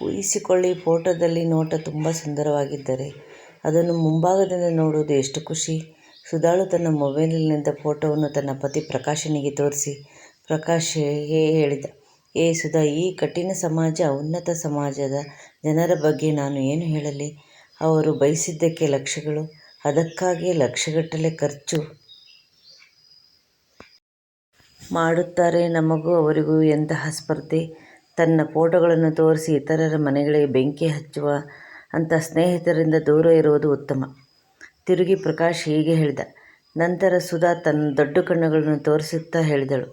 ಊಹಿಸಿಕೊಳ್ಳಿ ಫೋಟೋದಲ್ಲಿ ನೋಟ ತುಂಬ ಸುಂದರವಾಗಿದ್ದರೆ ಅದನ್ನು ಮುಂಭಾಗದಿಂದ ನೋಡುವುದು ಎಷ್ಟು ಖುಷಿ. ಸುಧಾಳು ತನ್ನ ಮೊಬೈಲಿನಿಂದ ಫೋಟೋವನ್ನು ತನ್ನ ಪತಿ ಪ್ರಕಾಶನಿಗೆ ತೋರಿಸಿ ಪ್ರಕಾಶ್ ಹೇಳಿದ, ಏ ಸುಧಾ, ಈ ಕಠಿಣ ಸಮಾಜ ಉನ್ನತ ಸಮಾಜದ ಜನರ ಬಗ್ಗೆ ನಾನು ಏನು ಹೇಳಲಿ? ಅವರು ಬಯಸಿದ್ದಕ್ಕೆ ಲಕ್ಷಗಳು, ಅದಕ್ಕಾಗಿಯೇ ಲಕ್ಷಗಟ್ಟಲೆ ಖರ್ಚು ಮಾಡುತ್ತಾರೆ ನಮಗೂ ಅವರಿಗೂ ಎಂತಹ ಸ್ಪರ್ಧೆ? ತನ್ನ ಫೋಟೋಗಳನ್ನು ತೋರಿಸಿ ಇತರರ ಮನೆಗಳಿಗೆ ಬೆಂಕಿ ಹಚ್ಚುವ ಅಂಥ ಸ್ನೇಹಿತರಿಂದ ದೂರ ಇರುವುದು ಉತ್ತಮ. ತಿರುಗಿ ಪ್ರಕಾಶ್ ಹೀಗೆ ಹೇಳಿದ, ನಂತರ ಸುಧಾ ತನ್ನ ದೊಡ್ಡ ಕಣ್ಣುಗಳನ್ನು ತೋರಿಸುತ್ತಾ ಹೇಳಿದಳು.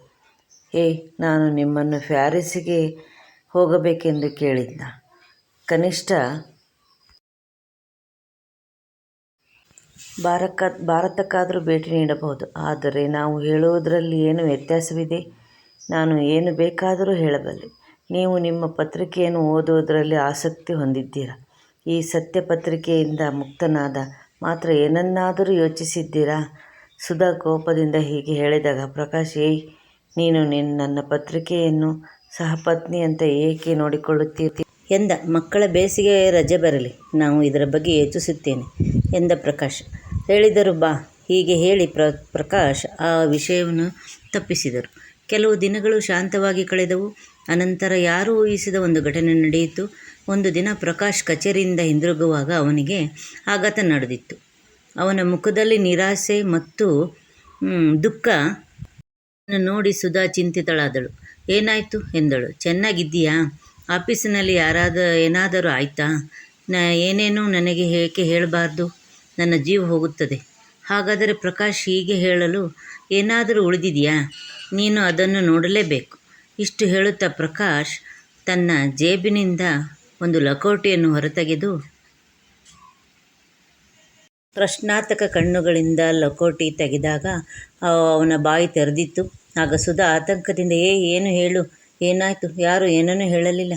ಏಯ್ ನಾನು ನಿಮ್ಮನ್ನು ಪ್ಯಾರಿಸ್ಸಿಗೆ ಹೋಗಬೇಕೆಂದು ಕೇಳಿದ್ದ. ಕನಿಷ್ಠ ಭಾರತಕ್ಕಾದರೂ ಭೇಟಿ ನೀಡಬಹುದು. ಆದರೆ ನಾವು ಹೇಳುವುದರಲ್ಲಿ ಏನು ವ್ಯತ್ಯಾಸವಿದೆ? ನಾನು ಏನು ಬೇಕಾದರೂ ಹೇಳಬಲ್ಲೆ. ನೀವು ನಿಮ್ಮ ಪತ್ರಿಕೆಯನ್ನು ಓದುವುದರಲ್ಲಿ ಆಸಕ್ತಿ ಹೊಂದಿದ್ದೀರಾ? ಈ ಸತ್ಯ ಪತ್ರಿಕೆಯಿಂದ ಮುಕ್ತನಾದ ಮಾತ್ರ ಏನನ್ನಾದರೂ ಯೋಚಿಸಿದ್ದೀರಾ? ಸುಧಾ ಕೋಪದಿಂದ ಹೀಗೆ ಹೇಳಿದಾಗ, ಪ್ರಕಾಶ್, ಏಯ್, ನೀನು ನಿನ್ನ ನನ್ನ ಪತ್ರಿಕೆಯನ್ನು ಸಹಪತ್ನಿಯಂತೆ ಏಕೆ ನೋಡಿಕೊಳ್ಳುತ್ತೀರಿ? ಎಂದ. ಮಕ್ಕಳ ಬೇಸಿಗೆ ರಜೆ ಬರಲಿ, ನಾವು ಇದರ ಬಗ್ಗೆ ಯೋಚಿಸುತ್ತೇನೆ, ಎಂದ ಪ್ರಕಾಶ್. ಹೇಳಿದರು, ಬಾ, ಹೀಗೆ ಹೇಳಿ ಪ್ರ, ಪ್ರಕಾಶ್ ಆ ವಿಷಯವನ್ನು ತಪ್ಪಿಸಿದರು. ಕೆಲವು ದಿನಗಳು ಶಾಂತವಾಗಿ ಕಳೆದವು. ಅನಂತರ ಯಾರೂ ಊಹಿಸಿದ ಒಂದು ಘಟನೆ ನಡೆಯಿತು. ಒಂದು ದಿನ ಪ್ರಕಾಶ್ ಕಚೇರಿಯಿಂದ ಹಿಂದಿರುಗುವಾಗ ಅವನಿಗೆ ಆಘಾತ ನಡೆದಿತ್ತು. ಅವನ ಮುಖದಲ್ಲಿ ನಿರಾಸೆ ಮತ್ತು ದುಃಖ. ನೋಡಿ ಸುಧಾ ಚಿಂತಿತಳಾದಳು. ಏನಾಯಿತು? ಎಂದಳು. ಚೆನ್ನಾಗಿದ್ದೀಯಾ? ಆಫೀಸಿನಲ್ಲಿ ಯಾರಾದ, ಏನಾದರೂ ಆಯಿತಾ? ನ, ಏನೇನು ನನಗೆ ಏಕೆ ಹೇಳಬಾರ್ದು? ನನ್ನ ಜೀವ ಹೋಗುತ್ತದೆ. ಹಾಗಾದರೆ ಪ್ರಕಾಶ್ ಹೀಗೆ ಹೇಳಲು ಏನಾದರೂ ಉಳಿದಿದೆಯಾ? ನೀನು ಅದನ್ನು ನೋಡಲೇಬೇಕು. ಇಷ್ಟು ಹೇಳುತ್ತಾ ಪ್ರಕಾಶ್ ತನ್ನ ಜೇಬಿನಿಂದ ಒಂದು ಲಕೋಟೆಯನ್ನು ಹೊರತೆಗೆದು ಪ್ರಶ್ನಾತಕ ಕಣ್ಣುಗಳಿಂದ ಲಕೋಟಿ ತೆಗೆದಾಗ ಅವನ ಬಾಯಿ ತೆರೆದಿತ್ತು. ಆಗ ಸುಧಾ ಆತಂಕದಿಂದ, ಏ, ಏನು ಹೇಳು? ಏನಾಯಿತು? ಯಾರು ಏನನ್ನೂ ಹೇಳಲಿಲ್ಲ.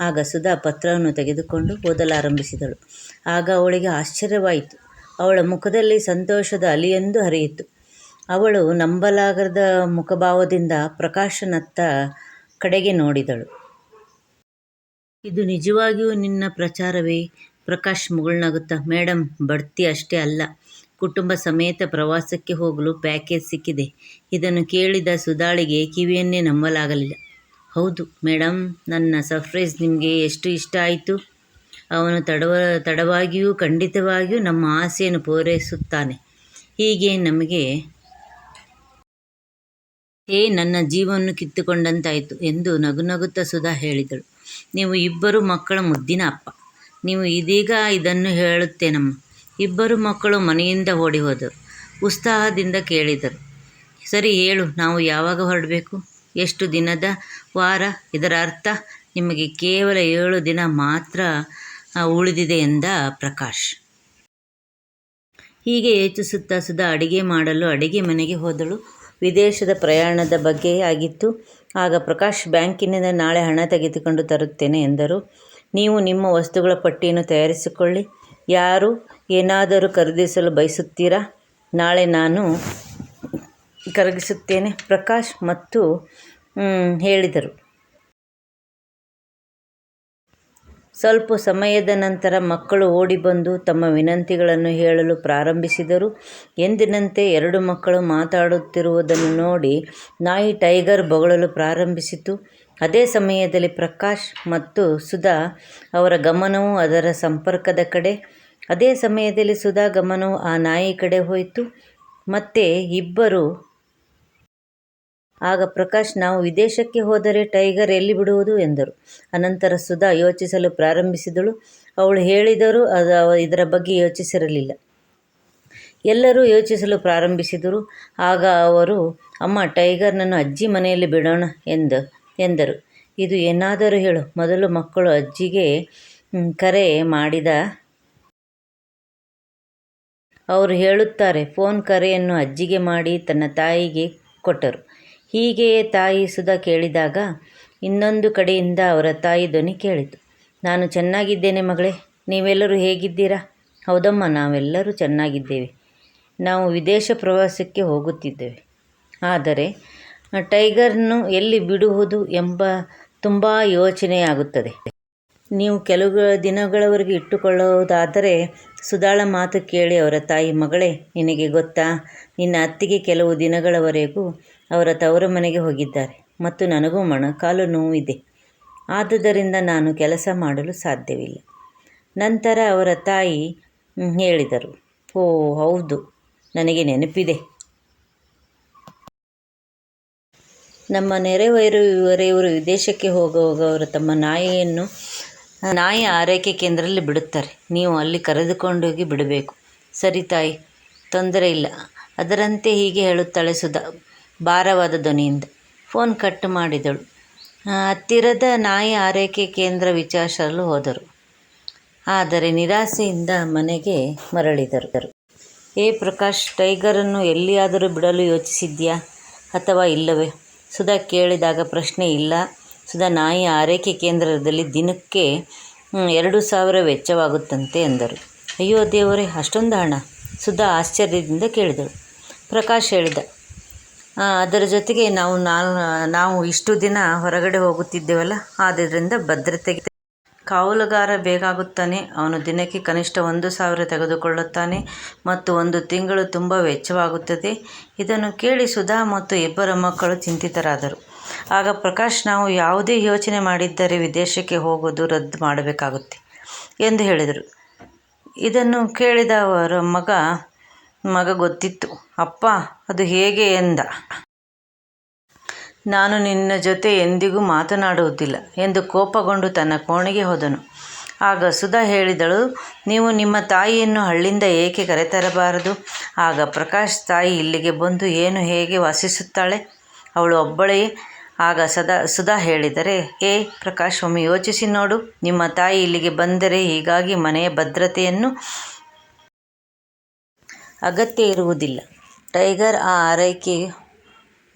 ಆಗ ಸುಧಾ ಪತ್ರವನ್ನು ತೆಗೆದುಕೊಂಡು ಓದಲಾರಂಭಿಸಿದಳು ಆಗ ಅವಳಿಗೆ ಆಶ್ಚರ್ಯವಾಯಿತು. ಅವಳ ಮುಖದಲ್ಲಿ ಸಂತೋಷದ ಅಲಿಯೊಂದು ಹರಿಯಿತು. ಅವಳು ನಂಬಲಾಗದ ಮುಖಭಾವದಿಂದ ಪ್ರಕಾಶನತ್ತ ಕಡೆಗೆ ನೋಡಿದಳು. ಇದು ನಿಜವಾಗಿಯೂ ನಿನ್ನ ಪ್ರಚಾರವೇ? ಪ್ರಕಾಶ್ ಮುಗುಳ್ನಗುತ್ತಾ ಮೇಡಮ್ ಬಡ್ತಿ ಅಷ್ಟೇ ಅಲ್ಲ. ಕುಟುಂಬ ಸಮೇತ ಪ್ರವಾಸಕ್ಕೆ ಹೋಗಲು ಪ್ಯಾಕೇಜ್ ಸಿಕ್ಕಿದೆ. ಇದನ್ನು ಕೇಳಿದ ಸುಧಾಳಿಗೆ ಕಿವಿಯನ್ನೇ ನಂಬಲಾಗಲಿಲ್ಲ. ಹೌದು ಮೇಡಮ್ ನನ್ನ ಸರ್ಪ್ರೈಸ್ ನಿಮಗೆ ಎಷ್ಟು ಇಷ್ಟ ಆಯಿತು? ಅವನು ತಡವ, ತಡವಾಗಿಯೂ ಖಂಡಿತವಾಗಿಯೂ ನಮ್ಮ ಆಸೆಯನ್ನು ಪೂರೈಸುತ್ತಾನೆ. ಹೀಗೆ ನಮಗೆ ಏ ನನ್ನ ಜೀವವನ್ನು ಕಿತ್ತುಕೊಂಡಂತಾಯಿತು ಎಂದು ನಗುನಗುತ್ತಾ ಸುಧಾ ಹೇಳಿದಳು. ನೀವು ಇಬ್ಬರು ಮಕ್ಕಳ ಮುದ್ದಿನ ಅಪ್ಪ. ನೀವು ಇದೀಗ ಇದನ್ನು ಹೇಳುತ್ತೇನಮ್ಮ? ಇಬ್ಬರು ಮಕ್ಕಳು ಮನೆಯಿಂದ ಓಡಿ ಹೋದರು ಉತ್ಸಾಹದಿಂದ ಕೇಳಿದರು. ಸರಿ, ಹೇಳು, ನಾವು ಯಾವಾಗ ಹೊರಡಬೇಕು? ಎಷ್ಟು ದಿನದ ವಾರ? ಇದರ ಅರ್ಥ, ನಿಮಗೆ ಕೇವಲ ಏಳು ದಿನ ಮಾತ್ರ ಉಳಿದಿದೆ ಎಂದ ಪ್ರಕಾಶ್. ಹೀಗೆ ಯೋಚಿಸುತ್ತಾ ಸುಧಾ ಅಡಿಗೆ ಮಾಡಲು ಅಡಿಗೆ ಮನೆಗೆ ಹೋದಳು. ವಿದೇಶದ ಪ್ರಯಾಣದ ಬಗ್ಗೆ ಆಗಿತ್ತು. ಆಗ ಪ್ರಕಾಶ್ ಬ್ಯಾಂಕಿನಿಂದ ನಾಳೆ ಹಣ ತೆಗೆದುಕೊಂಡು ತರುತ್ತೇನೆ ಎಂದರು. ನೀವು ನಿಮ್ಮ ವಸ್ತುಗಳ ಪಟ್ಟಿಯನ್ನು ತಯಾರಿಸಿಕೊಳ್ಳಿ. ಯಾರು ಏನಾದರೂ ಖರೀದಿಸಲು ಬಯಸುತ್ತೀರಾ? ನಾಳೆ ನಾನು ಕರಗಿಸುತ್ತೇನೆ ಪ್ರಕಾಶ್ ಮತ್ತು ಹೇಳಿದರು. ಸ್ವಲ್ಪ ಸಮಯದ ನಂತರ ಮಕ್ಕಳು ಓಡಿಬಂದು ತಮ್ಮ ವಿನಂತಿಗಳನ್ನು ಹೇಳಲು ಪ್ರಾರಂಭಿಸಿದರು. ಎಂದಿನಂತೆ ಎರಡು ಮಕ್ಕಳು ಮಾತಾಡುತ್ತಿರುವುದನ್ನು ನೋಡಿ ನಾಯಿ ಟೈಗರ್ ಬೊಗಳಲು ಪ್ರಾರಂಭಿಸಿತು. ಅದೇ ಸಮಯದಲ್ಲಿ ಪ್ರಕಾಶ್ ಮತ್ತು ಸುಧಾ ಅವರ ಗಮನವು ಅದರ ಸಂಪರ್ಕದ ಕಡೆ. ಅದೇ ಸಮಯದಲ್ಲಿ ಸುಧಾ ಗಮನವು ಆ ನಾಯಿ ಕಡೆ ಹೋಯಿತು. ಮತ್ತೆ ಇಬ್ಬರು ಆಗ ಪ್ರಕಾಶ್, ನಾವು ವಿದೇಶಕ್ಕೆ ಹೋದರೆ ಟೈಗರ್ ಎಲ್ಲಿ ಬಿಡುವುದು ಎಂದರು. ಅನಂತರ ಸುಧಾ ಯೋಚಿಸಲು ಪ್ರಾರಂಭಿಸಿದಳು. ಅವಳು ಹೇಳಿದರೂ ಅದು ಇದರ ಬಗ್ಗೆ ಯೋಚಿಸಿರಲಿಲ್ಲ. ಎಲ್ಲರೂ ಯೋಚಿಸಲು ಪ್ರಾರಂಭಿಸಿದರು. ಆಗ ಅವರು, ಅಮ್ಮ, ಟೈಗರ್ನನ್ನು ಅಜ್ಜಿ ಮನೆಯಲ್ಲಿ ಬಿಡೋಣ ಎಂದು, ಎಂದರು. ಇದು ಏನಾದರೂ ಹೇಳು, ಮೊದಲು ಮಕ್ಕಳು ಅಜ್ಜಿಗೆ ಕರೆ ಮಾಡಿದ ಅವರು ಹೇಳುತ್ತಾರೆ, ಫೋನ್ ಕರೆಯನ್ನು ಅಜ್ಜಿಗೆ ಮಾಡಿ ತನ್ನ ತಾಯಿಗೆ ಕೊಟ್ಟರು. ಹೀಗೆಯೇ ತಾಯಿ ಸುಧಾ ಕೇಳಿದಾಗ ಇನ್ನೊಂದು ಕಡೆಯಿಂದ ಅವರ ತಾಯಿ ಧ್ವನಿ ಕೇಳಿತು. ನಾನು ಚೆನ್ನಾಗಿದ್ದೇನೆ ಮಗಳೇ, ನೀವೆಲ್ಲರೂ ಹೇಗಿದ್ದೀರಾ? ಹೌದಮ್ಮ, ನಾವೆಲ್ಲರೂ ಚೆನ್ನಾಗಿದ್ದೇವೆ. ನಾವು ವಿದೇಶ ಪ್ರವಾಸಕ್ಕೆ ಹೋಗುತ್ತಿದ್ದೇವೆ. ಆದರೆ ಟೈಗರ್ನು ಎಲ್ಲಿ ಬಿಡುವುದು ಎಂಬ ತುಂಬ ಯೋಚನೆಯಾಗುತ್ತದೆ. ನೀವು ಕೆಲವು ದಿನಗಳವರೆಗೆ ಇಟ್ಟುಕೊಳ್ಳುವುದಾದರೆ ಸುಧಾಳ ಮಾತು ಕೇಳಿ ಅವರ ತಾಯಿ, ಮಗಳೇ, ನಿನಗೆ ಗೊತ್ತಾ, ನಿನ್ನ ಅತ್ತಿಗೆ ಕೆಲವು ದಿನಗಳವರೆಗೂ ಅವರ ತವರ ಮನೆಗೆ ಹೋಗಿದ್ದಾರೆ. ಮತ್ತು ನನಗೂ ಮೊಣಕಾಲು ನೋವಿದೆ. ಆದುದರಿಂದ ನಾನು ಕೆಲಸ ಮಾಡಲು ಸಾಧ್ಯವಿಲ್ಲ. ನಂತರ ಅವರ ತಾಯಿ ಹೇಳಿದರು, ಓ, ಹೌದು, ನನಗೆ ನೆನಪಿದೆ. ನಮ್ಮ ನೆರೆವೈರುವರೆಯವರು ವಿದೇಶಕ್ಕೆ ಹೋಗುವಾಗ ಅವರು ತಮ್ಮ ನಾಯಿಯನ್ನು, ನಾಯಿ ಆರೈಕೆ ಕೇಂದ್ರದಲ್ಲಿ ಬಿಡುತ್ತಾರೆ. ನೀವು ಅಲ್ಲಿ ಕರೆದುಕೊಂಡೋಗಿ ಬಿಡಬೇಕು. ಸರಿ ತಾಯಿ, ತೊಂದರೆ ಇಲ್ಲ. ಅದರಂತೆ ಹೀಗೆ ಹೇಳುತ್ತಾಳೆ ಸುಧಾ. ಭಾರವಾದ ಧ್ವನಿಯಿಂದ. ಫೋನ್ ಕಟ್ ಮಾಡಿದಳು. ಹತ್ತಿರದ ನಾಯಿ ಆರೈಕೆ ಕೇಂದ್ರ ವಿಚಾರಿಸಲು ಹೋದರು. ಆದರೆ ನಿರಾಸೆಯಿಂದ ಮನೆಗೆ ಮರಳಿದರು. ಏ ಪ್ರಕಾಶ್ ಟೈಗರನ್ನು ಎಲ್ಲಿಯಾದರೂ ಬಿಡಲು ಯೋಚಿಸಿದ್ಯಾ ಅಥವಾ ಇಲ್ಲವೇ? ಸುಧಾ ಕೇಳಿದಾಗ ಪ್ರಶ್ನೆ ಇಲ್ಲ. ಸುಧಾ ನಾಯಿ ಆರೈಕೆ ಕೇಂದ್ರದಲ್ಲಿ ದಿನಕ್ಕೆ ಎರಡು ಸಾವಿರ ವೆಚ್ಚವಾಗುತ್ತಂತೆ ಎಂದರು. ಅಯ್ಯೋ ದೇವರೇ ಅಷ್ಟೊಂದು ಹಣ? ಸುಧಾ ಆಶ್ಚರ್ಯದಿಂದ ಕೇಳಿದಳು. ಪ್ರಕಾಶ್ ಹೇಳಿದ "ಆ, ಅದರ ಜೊತೆಗೆ ನಾವು ನಾನು ನಾವು ಇಷ್ಟು ದಿನ ಹೊರಗಡೆ ಹೋಗುತ್ತಿದ್ದೇವಲ್ಲ ಆದ್ದರಿಂದ ಭದ್ರತೆಗೆ ಕಾವಲುಗಾರ ಬೇಕಾಗುತ್ತಾನೆ. ಅವನು ದಿನಕ್ಕೆ ಕನಿಷ್ಠ ಒಂದು ಸಾವಿರ ತೆಗೆದುಕೊಳ್ಳುತ್ತಾನೆ ಮತ್ತು ಒಂದು ತಿಂಗಳು ತುಂಬ ವೆಚ್ಚವಾಗುತ್ತದೆ. ಇದನ್ನು ಕೇಳಿ ಸುಧಾ ಮತ್ತು ಇಬ್ಬರ ಮಕ್ಕಳು ಚಿಂತಿತರಾದರು. ಆಗ ಪ್ರಕಾಶ್, ನಾವು ಯಾವುದೇ ಯೋಚನೆ ಮಾಡಿದ್ದರೆ ವಿದೇಶಕ್ಕೆ ಹೋಗೋದು ರದ್ದು ಮಾಡಬೇಕಾಗುತ್ತೆ ಎಂದು ಹೇಳಿದರು. ಇದನ್ನು ಕೇಳಿದವರ ಮಗ ಮಗ ಗೊತ್ತಿತ್ತು. ಅಪ್ಪ, ಅದು ಹೇಗೆ ಎಂದ? ನಾನು ನಿನ್ನ ಜೊತೆ ಎಂದಿಗೂ ಮಾತನಾಡುವುದಿಲ್ಲ ಎಂದು ಕೋಪಗೊಂಡು ತನ್ನ ಕೋಣೆಗೆ ಹೋದನು. ಆಗ ಸುಧಾ ಹೇಳಿದಳು, ನೀವು ನಿಮ್ಮ ತಾಯಿಯನ್ನು ಹಳ್ಳಿಯಿಂದ ಏಕೆ ಕರೆತರಬಾರದು? ಆಗ ಪ್ರಕಾಶ್ ತಾಯಿ ಇಲ್ಲಿಗೆ ಬಂದು ಏನು ಹೇಗೆ ವಾಸಿಸುತ್ತಾಳೆ? ಅವಳು ಒಬ್ಬಳೇ. ಆಗ ಸದಾ, ಸುಧಾ ಹೇಳಿದರೆ, ಏ ಪ್ರಕಾಶ್, ಒಮ್ಮೆ ಯೋಚಿಸಿ ನೋಡು. ನಿಮ್ಮ ತಾಯಿ ಇಲ್ಲಿಗೆ ಬಂದರೆ ಹೀಗಾಗಿ ಮನೆಯ ಭದ್ರತೆಯನ್ನು ಅಗತ್ಯ ಇರುವುದಿಲ್ಲ. ಟೈಗರ್ ಆ ಆರೈಕೆ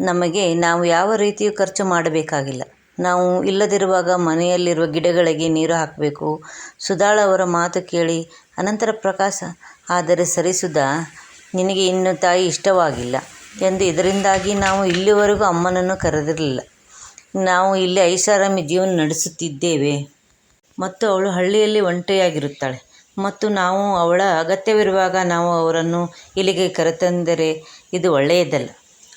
ನಮಗೆ ನಾವು ಯಾವ ರೀತಿಯೂ ಖರ್ಚು ಮಾಡಬೇಕಾಗಿಲ್ಲ. ನಾವು ಇಲ್ಲದಿರುವಾಗ ಮನೆಯಲ್ಲಿರುವ ಗಿಡಗಳಿಗೆ ನೀರು ಹಾಕಬೇಕು. ಸುಧಾಳ ಅವರ ಮಾತು ಕೇಳಿ ಅನಂತರ ಪ್ರಕಾಶ, ಆದರೆ ಸರಿ ಸುಧಾ, ನಿನಗೆ ಇನ್ನು ತಾಯಿ ಇಷ್ಟವಾಗಿಲ್ಲ ಎಂದು ಇದರಿಂದಾಗಿ ನಾವು ಇಲ್ಲಿವರೆಗೂ ಅಮ್ಮನನ್ನು ಕರೆದಿರಲಿಲ್ಲ. ನಾವು ಇಲ್ಲಿ ಐಷಾರಾಮಿ ಜೀವನ ನಡೆಸುತ್ತಿದ್ದೇವೆ. ಮತ್ತು ಅವಳು ಹಳ್ಳಿಯಲ್ಲಿ ಒಂಟಿಯಾಗಿರುತ್ತಾಳೆ. ಮತ್ತು ನಾವು ಅವಳ ಅಗತ್ಯವಿರುವಾಗ ನಾವು ಅವರನ್ನು ಇಲ್ಲಿಗೆ ಕರೆತಂದರೆ ಇದು ಒಳ್ಳೆಯದಲ್ಲ.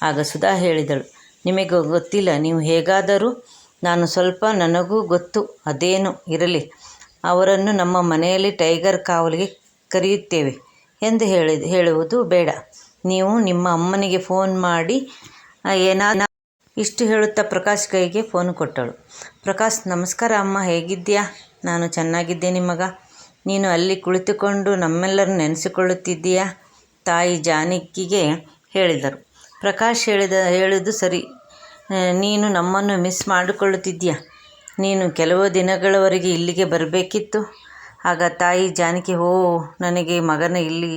ಆಗ ಸುಧಾ ಹೇಳಿದಳು, ನಿಮಗೆ ಗೊತ್ತಿಲ್ಲ, ನೀವು ಹೇಗಾದರೂ ನಾನು ಸ್ವಲ್ಪ ನನಗೂ ಗೊತ್ತು, ಅದೇನು ಇರಲಿ. ಅವರನ್ನು ನಮ್ಮ ಮನೆಯಲ್ಲಿ ಟೈಗರ್ ಕಾವಲಿಗೆ ಕರೆಯುತ್ತೇವೆ ಎಂದು ಹೇಳಿ, ಹೇಳುವುದು ಬೇಡ. ನೀವು ನಿಮ್ಮ ಅಮ್ಮನಿಗೆ ಫೋನ್ ಮಾಡಿ ಏನಾ ಇಷ್ಟು ಹೇಳುತ್ತಾ ಪ್ರಕಾಶ್ ಕೈಗೆ ಫೋನ್ ಕೊಟ್ಟಳು. ಪ್ರಕಾಶ್, ನಮಸ್ಕಾರ ಅಮ್ಮ, ಹೇಗಿದ್ದೀಯಾ? ನಾನು ಚೆನ್ನಾಗಿದ್ದೆ ಮಗ. ನೀನು ಅಲ್ಲಿ ಕುಳಿತುಕೊಂಡು ನಮ್ಮೆಲ್ಲರೂ ನೆನೆಸಿಕೊಳ್ಳುತ್ತಿದ್ದೀಯಾ? ತಾಯಿ ಜಾನಕಿಗೆ ಹೇಳಿದರು. ಪ್ರಕಾಶ್ ಹೇಳಿದ ಹೇಳಿದ್ದು ಸರಿ. ನೀನು ನಮ್ಮನ್ನು ಮಿಸ್ ಮಾಡಿಕೊಳ್ಳುತ್ತಿದ್ದೀಯಾ? ನೀನು ಕೆಲವು ದಿನಗಳವರೆಗೆ ಇಲ್ಲಿಗೆ ಬರಬೇಕಿತ್ತು. ಆಗ ತಾಯಿ ಜಾನಕಿ, ಓ, ನನಗೆ ಮಗನ ಇಲ್ಲಿ.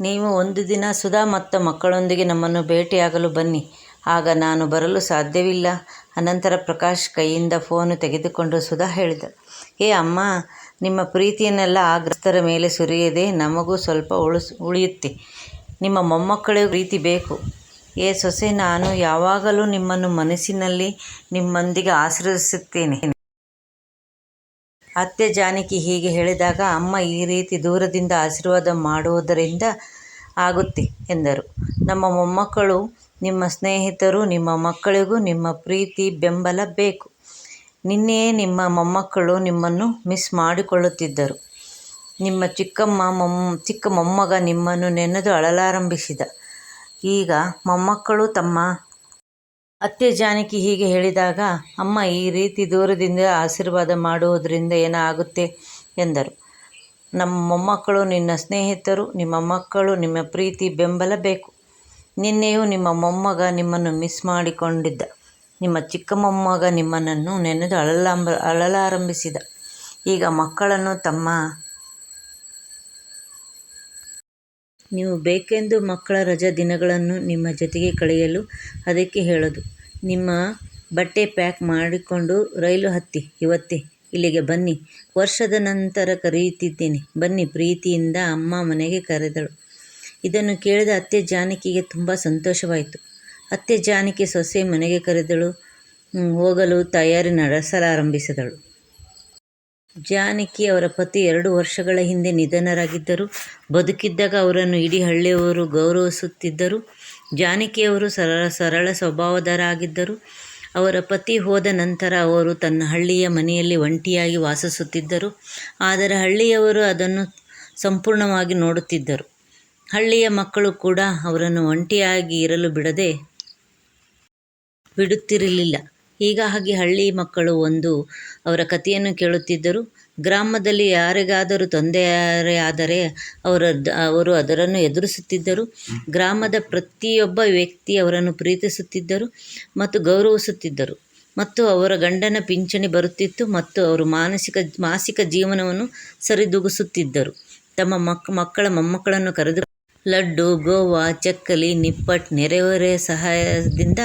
ನೀವು ಒಂದು ದಿನ ಸುಧಾ ಮತ್ತು ಮಕ್ಕಳೊಂದಿಗೆ ನಮ್ಮನ್ನು ಭೇಟಿಯಾಗಲು ಬನ್ನಿ. ಆಗ ನಾನು ಬರಲು ಸಾಧ್ಯವಿಲ್ಲ. ಅನಂತರ ಪ್ರಕಾಶ್ ಕೈಯಿಂದ ಫೋನು ತೆಗೆದುಕೊಂಡು ಸುಧಾ ಹೇಳಿದ, ಏ ಅಮ್ಮ ನಿಮ್ಮ ಪ್ರೀತಿಯನ್ನೆಲ್ಲ ಆ ಗ್ರಸ್ತರ ಮೇಲೆ ಸುರಿಯದೆ ನಮಗೂ ಸ್ವಲ್ಪ ಉಳಿಸ್, ಉಳಿಯುತ್ತೆ. ನಿಮ್ಮ ಮೊಮ್ಮಕ್ಕಳಿಗೆ ಪ್ರೀತಿ ಬೇಕು. ಏ ಸೊಸೆ, ನಾನು ಯಾವಾಗಲೂ ನಿಮ್ಮನ್ನು ಮನಸ್ಸಿನಲ್ಲಿ ನಿಮ್ಮೊಂದಿಗೆ ಆಶ್ರಯಿಸುತ್ತೇನೆ ಅತ್ತೆ ಜಾನಕಿ ಹೀಗೆ ಹೇಳಿದಾಗ, ಅಮ್ಮ ಈ ರೀತಿ ದೂರದಿಂದ ಆಶೀರ್ವಾದ ಮಾಡುವುದರಿಂದ ಆಗುತ್ತೆ ಎಂದರು. ನಮ್ಮ ಮೊಮ್ಮಕ್ಕಳು, ನಿಮ್ಮ ಸ್ನೇಹಿತರು, ನಿಮ್ಮ ಮಕ್ಕಳಿಗೂ ನಿಮ್ಮ ಪ್ರೀತಿ ಬೆಂಬಲ ಬೇಕು. ನಿನ್ನೆಯೇ ನಿಮ್ಮ ಮೊಮ್ಮಕ್ಕಳು ನಿಮ್ಮನ್ನು ಮಿಸ್ ಮಾಡಿಕೊಳ್ಳುತ್ತಿದ್ದರು. ನಿಮ್ಮ ಚಿಕ್ಕಮ್ಮ ಮೊಮ್ಮ ಚಿಕ್ಕ ಮೊಮ್ಮಗ ನಿಮ್ಮನ್ನು ನೆನೆದು ಅಳಲಾರಂಭಿಸಿದ. ಈಗ ಮೊಮ್ಮಕ್ಕಳು ತಮ್ಮ ಅತ್ತೆ ಜಾನಕಿ ಹೀಗೆ ಹೇಳಿದಾಗ, ಅಮ್ಮ, ಈ ರೀತಿ ದೂರದಿಂದ ಆಶೀರ್ವಾದ ಮಾಡುವುದರಿಂದ ಏನಾಗುತ್ತೆ? ಎಂದರು. ನಮ್ಮ ಮೊಮ್ಮಕ್ಕಳು ನಿನ್ನ ಸ್ನೇಹಿತರು, ನಿಮ್ಮ ಮಕ್ಕಳು ನಿಮ್ಮ ಪ್ರೀತಿ ಬೆಂಬಲ ಬೇಕು. ನಿನ್ನೆಯೂ ನಿಮ್ಮ ಮೊಮ್ಮಗ ನಿಮ್ಮನ್ನು ಮಿಸ್ ಮಾಡಿಕೊಂಡಿದ್ದ. ನಿಮ್ಮ ಚಿಕ್ಕ ಮೊಮ್ಮಗ ನಿಮ್ಮನ್ನು ನೆನೆದು ಅಳಲಾಂಬ, ಅಳಲಾರಂಭಿಸಿದ. ಈಗ ಮಕ್ಕಳನ್ನು ತಮ್ಮ ನೀವು ಬೇಕೆಂದು ಮಕ್ಕಳ ರಜಾ ದಿನಗಳನ್ನು ನಿಮ್ಮ ಜೊತೆಗೆ ಕಳೆಯಲು ಅದಕ್ಕೆ ಹೇಳೋದು. ನಿಮ್ಮ ಬಟ್ಟೆ ಪ್ಯಾಕ್ ಮಾಡಿಕೊಂಡು ರೈಲು ಹತ್ತಿ, ಇವತ್ತೇ ಇಲ್ಲಿಗೆ ಬನ್ನಿ. ವರ್ಷದ ನಂತರ ಕರೆಯುತ್ತಿದ್ದೇನೆ. ಬನ್ನಿ, ಪ್ರೀತಿಯಿಂದ ಅಮ್ಮ ಮನೆಗೆ ಕರೆದಳು. ಇದನ್ನು ಕೇಳಿದ ಅತ್ತೆ ಜಾನಕಿಗೆ ತುಂಬ ಸಂತೋಷವಾಯಿತು. ಅತ್ತೆ ಜಾನಕಿ ಸೊಸೆ ಮನೆಗೆ ಕರೆದಳು ಹೋಗಲು ತಯಾರಿ ನಡೆಸಲಾರಂಭಿಸಿದಳು ಜಾನಕಿ ಅವರ ಪತಿ ಎರಡು ವರ್ಷಗಳ ಹಿಂದೆ ನಿಧನರಾಗಿದ್ದರು. ಬದುಕಿದ್ದಾಗ ಅವರನ್ನು ಇಡೀ ಹಳ್ಳಿಯವರು ಗೌರವಿಸುತ್ತಿದ್ದರು. ಜಾನಕಿಯವರು ಸರಳ ಸ್ವಭಾವದರಾಗಿದ್ದರು ಅವರ ಪತಿ ಹೋದ ನಂತರ ಅವರು ತನ್ನ ಹಳ್ಳಿಯ ಮನೆಯಲ್ಲಿ ಒಂಟಿಯಾಗಿ ವಾಸಿಸುತ್ತಿದ್ದರು. ಆದರೆ ಹಳ್ಳಿಯವರು ಅದನ್ನು ಸಂಪೂರ್ಣವಾಗಿ ನೋಡುತ್ತಿದ್ದರು. ಹಳ್ಳಿಯ ಮಕ್ಕಳು ಕೂಡ ಅವರನ್ನು ಒಂಟಿಯಾಗಿ ಇರಲು ಬಿಡುತ್ತಿರಲಿಲ್ಲ. ಹೀಗಾಗಿ ಹಳ್ಳಿ ಮಕ್ಕಳು ಒಂದು ಅವರ ಕಥೆಯನ್ನು ಕೇಳುತ್ತಿದ್ದರು. ಗ್ರಾಮದಲ್ಲಿ ಯಾರಿಗಾದರೂ ತೊಂದರೆಯಾದರೆ ಅವರು ಅದರನ್ನು ಎದುರಿಸುತ್ತಿದ್ದರು. ಗ್ರಾಮದ ಪ್ರತಿಯೊಬ್ಬ ವ್ಯಕ್ತಿ ಅವರನ್ನು ಪ್ರೀತಿಸುತ್ತಿದ್ದರು ಮತ್ತು ಗೌರವಿಸುತ್ತಿದ್ದರು ಮತ್ತು ಅವರ ಗಂಡನ ಪಿಂಚಣಿ ಬರುತ್ತಿತ್ತು ಮತ್ತು ಅವರು ಮಾನಸಿಕ, ಮಾಸಿಕ ಜೀವನವನ್ನು ಸರಿದೂಗಿಸುತ್ತಿದ್ದರು. ತಮ್ಮ ಮಕ್ಕಳ ಮೊಮ್ಮಕ್ಕಳನ್ನು ಕರೆದುಕೊಂಡು ಲಡ್ಡು, ಗೋವಾ, ಚಕ್ಕಲಿ, ನಿಪ್ಪಟ್ ನೆರೆಹೊರೆ ಸಹಾಯದಿಂದ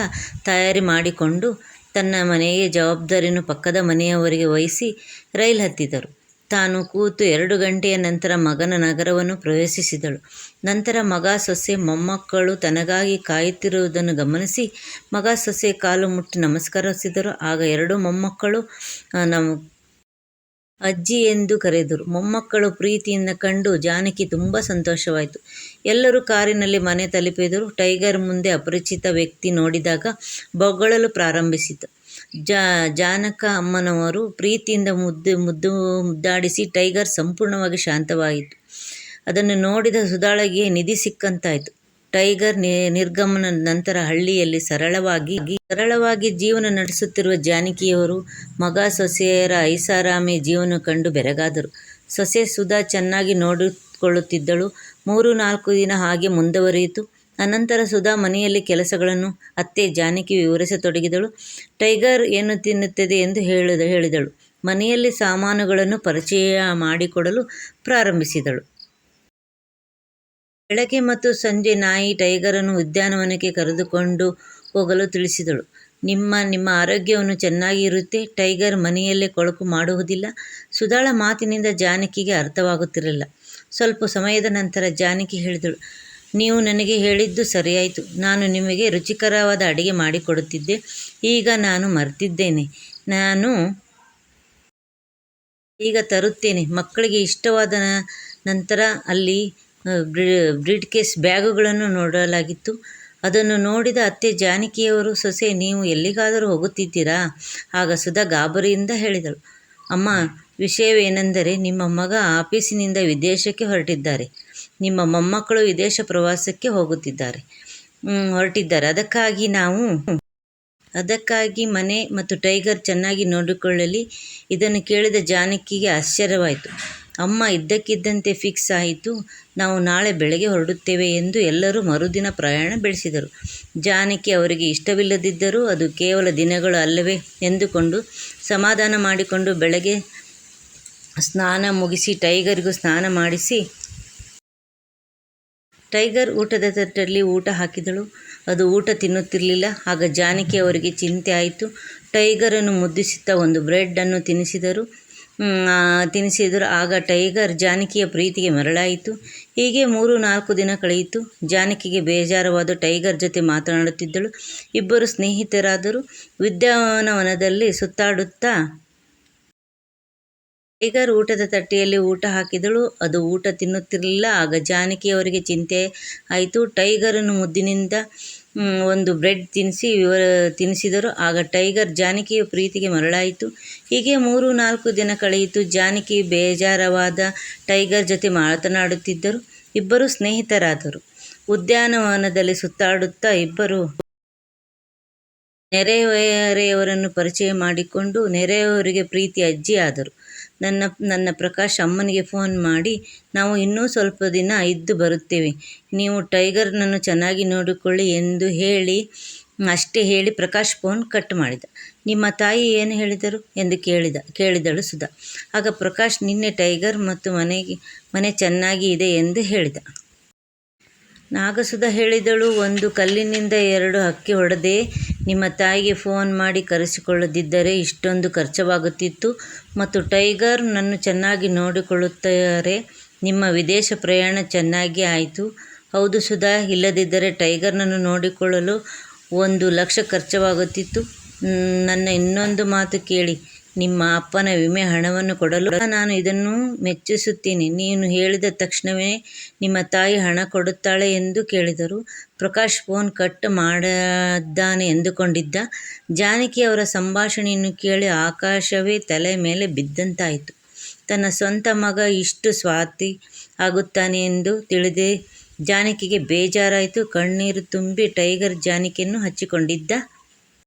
ತಯಾರಿ ಮಾಡಿಕೊಂಡು ತನ್ನ ಮನೆಗೆ ಜವಾಬ್ದಾರಿಯನ್ನು ಪಕ್ಕದ ಮನೆಯವರಿಗೆ ವಹಿಸಿ ರೈಲು ಹತ್ತಿದರು. ತಾನು ಕೂತು ಎರಡು ಗಂಟೆಯ ನಂತರ ಮಗನ ನಗರವನ್ನು ಪ್ರವೇಶಿಸಿದಳು. ನಂತರ ಮಗ, ಸೊಸೆ, ಮೊಮ್ಮಕ್ಕಳು ತನಗಾಗಿ ಕಾಯುತ್ತಿರುವುದನ್ನು ಗಮನಿಸಿ ಮಗ ಸೊಸೆ ಕಾಲು ಮುಟ್ಟಿ ನಮಸ್ಕರಿಸಿದರು. ಆಗ ಎರಡೂ ಮೊಮ್ಮಕ್ಕಳು ಅಜ್ಜಿ ಎಂದು ಕರೆದರು. ಮೊಮ್ಮಕ್ಕಳು ಪ್ರೀತಿಯಿಂದ ಕಂಡು ಜಾನಕಿ ತುಂಬಾ ಸಂತೋಷವಾಯಿತು. ಎಲ್ಲರೂ ಕಾರಿನಲ್ಲಿ ಮನೆ ತಲುಪಿದರು. ಟೈಗರ್ ಮುಂದೆ ಅಪರಿಚಿತ ವ್ಯಕ್ತಿ ನೋಡಿದಾಗ ಬೊಗಳಲು ಪ್ರಾರಂಭಿಸಿತು. ಜಾನಕಮ್ಮನವರು ಪ್ರೀತಿಯಿಂದ ಮುದ್ದಾಡಿಸಿ ಟೈಗರ್ ಸಂಪೂರ್ಣವಾಗಿ ಶಾಂತವಾಯಿತು. ಅದನ್ನು ನೋಡಿದ ಸುಧಾಳಗೆ ನಿಧಿ ಸಿಕ್ಕಂತಾಯಿತು. ಟೈಗರ್ ನಿರ್ಗಮನದ ನಂತರ ಹಳ್ಳಿಯಲ್ಲಿ ಸರಳವಾಗಿ ಸರಳವಾಗಿ ಜೀವನ ನಡೆಸುತ್ತಿರುವ ಜಾನಕಿಯವರು ಮಗ ಸೊಸೆಯರ ಐಸಾರಾಮಿ ಜೀವನ ಕಂಡು ಬೆರಗಾದರು. ಸೊಸೆ ಸುಧಾ ಚೆನ್ನಾಗಿ ನೋಡಿಕೊಳ್ಳುತ್ತಿದ್ದಳು. ಮೂರು ನಾಲ್ಕು ದಿನ ಹಾಗೆ ಮುಂದುವರಿಯಿತು. ಅನಂತರ ಸುಧಾ ಮನೆಯಲ್ಲಿ ಕೆಲಸಗಳನ್ನು ಅತ್ತೆ ಜಾನಕಿ ವಿವರಿಸತೊಡಗಿದಳು. ಟೈಗರ್ ಏನು ತಿನ್ನುತ್ತದೆ ಎಂದು ಹೇಳಿದಳು. ಮನೆಯಲ್ಲಿ ಸಾಮಾನುಗಳನ್ನು ಪರಿಚಯ ಮಾಡಿಕೊಡಲು ಪ್ರಾರಂಭಿಸಿದಳು. ಬೆಳಗ್ಗೆ ಮತ್ತು ಸಂಜೆ ನಾಯಿ ಟೈಗರನ್ನು ಉದ್ಯಾನವನಕ್ಕೆ ಕರೆದುಕೊಂಡು ಹೋಗಲು ತಿಳಿಸಿದಳು. ನಿಮ್ಮ ನಿಮ್ಮ ಆರೋಗ್ಯವನ್ನು ಚೆನ್ನಾಗಿ ಇರುತ್ತೆ. ಟೈಗರ್ ಮನೆಯಲ್ಲೇ ಕೊಳಕು ಮಾಡುವುದಿಲ್ಲ. ಸುಧಾಳ ಮಾತಿನಿಂದ ಜಾನಕಿಗೆ ಅರ್ಥವಾಗುತ್ತಿರಲಿಲ್ಲ. ಸ್ವಲ್ಪ ಸಮಯದ ನಂತರ ಜಾನಕಿ ಹೇಳಿದಳು, ನೀವು ನನಗೆ ಹೇಳಿದ್ದು ಸರಿಯಾಯಿತು. ನಾನು ನಿಮಗೆ ರುಚಿಕರವಾದ ಅಡಿಗೆ ಮಾಡಿಕೊಡುತ್ತಿದ್ದೆ. ಈಗ ನಾನು ಮರೆತಿದ್ದೇನೆ. ನಾನು ಈಗ ತರುತ್ತೇನೆ. ಮಕ್ಕಳಿಗೆ ಇಷ್ಟವಾದ ನಂತರ ಅಲ್ಲಿ ಬ್ರೀಫ್ಕೇಸ್ ಬ್ಯಾಗುಗಳನ್ನು ನೋಡಲಾಗಿತ್ತು. ಅದನ್ನು ನೋಡಿದ ಅತ್ತೆ ಜಾನಕಿಯವರು, ಸೊಸೆ ನೀವು ಎಲ್ಲಿಗಾದರೂ ಹೋಗುತ್ತಿದ್ದೀರಾ? ಆಗ ಸುಧಾ ಗಾಬರಿಯಿಂದ ಹೇಳಿದಳು, ಅಮ್ಮ ವಿಷಯವೇನೆಂದರೆ ನಿಮ್ಮ ಮಗ ಆಫೀಸಿನಿಂದ ವಿದೇಶಕ್ಕೆ ಹೊರಟಿದ್ದಾರೆ. ನಿಮ್ಮ ಮೊಮ್ಮಕ್ಕಳು ವಿದೇಶ ಪ್ರವಾಸಕ್ಕೆ ಹೋಗುತ್ತಿದ್ದಾರೆ ಹೊರಟಿದ್ದಾರೆ. ಅದಕ್ಕಾಗಿ ನಾವು ಅದಕ್ಕಾಗಿ ಮನೆ ಮತ್ತು ಟೈಗರ್ ಚೆನ್ನಾಗಿ ನೋಡಿಕೊಳ್ಳಲಿ. ಇದನ್ನು ಕೇಳಿದ ಜಾನಕಿಗೆ ಆಶ್ಚರ್ಯವಾಯಿತು. ಅಮ್ಮ ಇದ್ದಕ್ಕಿದ್ದಂತೆ ಫಿಕ್ಸ್ ಆಯಿತು. ನಾವು ನಾಳೆ ಬೆಳಗ್ಗೆ ಹೊರಡುತ್ತೇವೆ ಎಂದು ಎಲ್ಲರೂ ಮರುದಿನ ಪ್ರಯಾಣ ಬೆಳೆಸಿದರು. ಜಾನಕಿ ಅವರಿಗೆ ಇಷ್ಟವಿಲ್ಲದಿದ್ದರೂ ಅದು ಕೇವಲ ದಿನಗಳು ಅಲ್ಲವೇ ಎಂದುಕೊಂಡು ಸಮಾಧಾನ ಮಾಡಿಕೊಂಡು ಬೆಳಗ್ಗೆ ಸ್ನಾನ ಮುಗಿಸಿ ಟೈಗರಿಗೂ ಸ್ನಾನ ಮಾಡಿಸಿ ಟೈಗರ್ ಊಟದ ತಟ್ಟಲ್ಲಿ ಊಟ ಹಾಕಿದಳು. ಅದು ಊಟ ತಿನ್ನುತ್ತಿರಲಿಲ್ಲ. ಆಗ ಜಾನಕಿ ಅವರಿಗೆ ಚಿಂತೆ ಆಯಿತು. ಟೈಗರನ್ನು ಮುದ್ದಿಸುತ್ತಾ ಒಂದು ಬ್ರೆಡ್ ಅನ್ನು ತಿನ್ನಿಸಿದರು. ಆಗ ಟೈಗರ್ ಜಾನಕಿಯ ಪ್ರೀತಿಗೆ ಮರಳಾಯಿತು. ಹೀಗೆ ಮೂರು, ನಾಲ್ಕು ದಿನ ಕಳೆಯಿತು. ಜಾನಕಿಗೆ ಬೇಜಾರವಾದ ಟೈಗರ್ ಜೊತೆ ಮಾತನಾಡುತ್ತಿದ್ದಳು. ಇಬ್ಬರು ಸ್ನೇಹಿತರಾದರು. ಉದ್ಯಾನವನದಲ್ಲಿ ಸುತ್ತಾಡುತ್ತಾ ಟೈಗರ್ ಊಟದ ತಟ್ಟೆಯಲ್ಲಿ ಊಟ ಹಾಕಿದಳು. ಅದು ಊಟ ತಿನ್ನುತ್ತಿರಲಿಲ್ಲ. ಆಗ ಜಾನಕಿಯವರಿಗೆ ಚಿಂತೆ ಆಯಿತು. ಟೈಗರನ್ನು ಮುದ್ದಿನಿಂದ ಒಂದು ಬ್ರೆಡ್ ತಿನ್ನಿಸಿದರು. ಆಗ ಟೈಗರ್ ಜಾನಕಿಯ ಪ್ರೀತಿಗೆ ಮರಳಾಯಿತು. ಹೀಗೆ ಮೂರು, ನಾಲ್ಕು ದಿನ ಕಳೆಯಿತು. ಜಾನಕಿ ಬೇಜಾರವಾದ ಟೈಗರ್ ಜೊತೆ ಮಾತನಾಡುತ್ತಿದ್ದರು. ಇಬ್ಬರು ಸ್ನೇಹಿತರಾದರು. ಉದ್ಯಾನವನದಲ್ಲಿ ಸುತ್ತಾಡುತ್ತಾ ಇಬ್ಬರು ನೆರೆಹೊರೆಯವರನ್ನು ಪರಿಚಯ ಮಾಡಿಕೊಂಡು ನೆರೆಯವರಿಗೆ ಪ್ರೀತಿ ಅಜ್ಜಿ ಆದರು. ನನ್ನ ಪ್ರಕಾಶ್ ಅಮ್ಮನಿಗೆ ಫೋನ್ ಮಾಡಿ, ನಾವು ಇನ್ನೂ ಸ್ವಲ್ಪ ದಿನ ಇದ್ದು ಬರುತ್ತೇವೆ. ನೀವು ಟೈಗರ್ನನ್ನು ಚೆನ್ನಾಗಿ ನೋಡಿಕೊಳ್ಳಿ ಎಂದು ಹೇಳಿ, ಅಷ್ಟೇ ಹೇಳಿ ಪ್ರಕಾಶ್ ಫೋನ್ ಕಟ್ ಮಾಡಿದ. ನಿಮ್ಮ ತಾಯಿ ಏನು ಹೇಳಿದರು ಎಂದು ಕೇಳಿದ, ಕೇಳಿದಳು ಸುಧಾ. ಆಗ ಪ್ರಕಾಶ್, ನಿನ್ನೆ ಟೈಗರ್ ಮತ್ತು ಮನೆಗೆ, ಮನೆ ಚೆನ್ನಾಗಿ ಇದೆ ಎಂದು ಹೇಳಿದ. ಆಗ ಸುಧಾ ಹೇಳಿದಳು, ಒಂದು ಕಲ್ಲಿನಿಂದ ಎರಡು ಹಕ್ಕಿ ಹೊಡೆದೆ. ನಿಮ್ಮ ತಾಯಿಗೆ ಫೋನ್ ಮಾಡಿ ಕರೆಸಿಕೊಳ್ಳದಿದ್ದರೆ ಇಷ್ಟೊಂದು ಖರ್ಚವಾಗುತ್ತಿತ್ತು ಮತ್ತು ಟೈಗರ್ ನನ್ನು ಚೆನ್ನಾಗಿ ನೋಡಿಕೊಳ್ಳುತ್ತಾರೆ. ನಿಮ್ಮ ವಿದೇಶ ಪ್ರಯಾಣ ಚೆನ್ನಾಗಿ ಆಯಿತು. ಹೌದು ಸುಧಾ, ಇಲ್ಲದಿದ್ದರೆ ಟೈಗರ್ನನ್ನು ನೋಡಿಕೊಳ್ಳಲು ಒಂದು ಲಕ್ಷ ಖರ್ಚಾಗುತ್ತಿತ್ತು. ನನ್ನ ಇನ್ನೊಂದು ಮಾತು ಕೇಳಿ. ನಿಮ್ಮ ಅಪ್ಪನ ವಿಮೆ ಹಣವನ್ನು ಕೊಡಲು ನಾನು ಇದನ್ನು ಮೆಚ್ಚಿಸುತ್ತೇನೆ, ನೀನು ಹೇಳಿದ ತಕ್ಷಣವೇ ನಿಮ್ಮ ತಾಯಿ ಹಣ ಕೊಡುತ್ತಾಳೆ ಎಂದು ಕೇಳಿದರು. ಪ್ರಕಾಶ್ ಫೋನ್ ಕಟ್ ಮಾಡಿದ್ದಾನೆ ಎಂದುಕೊಂಡಿದ್ದ. ಜಾನಕಿ ಅವರ ಸಂಭಾಷಣೆಯನ್ನು ಕೇಳಿ ಆಕಾಶವೇ ತಲೆ ಮೇಲೆ ಬಿದ್ದಂತಾಯಿತು. ತನ್ನ ಸ್ವಂತ ಮಗ ಇಷ್ಟು ಸ್ವಾತಿ ಆಗುತ್ತಾನೆ ಎಂದು ತಿಳಿದೇ ಜಾನಕಿಗೆ ಬೇಜಾರಾಯಿತು. ಕಣ್ಣೀರು ತುಂಬಿ ಟೈಗರ್ ಜಾನಕಿಯನ್ನು ಹಚ್ಚಿಕೊಂಡಿದ್ದ.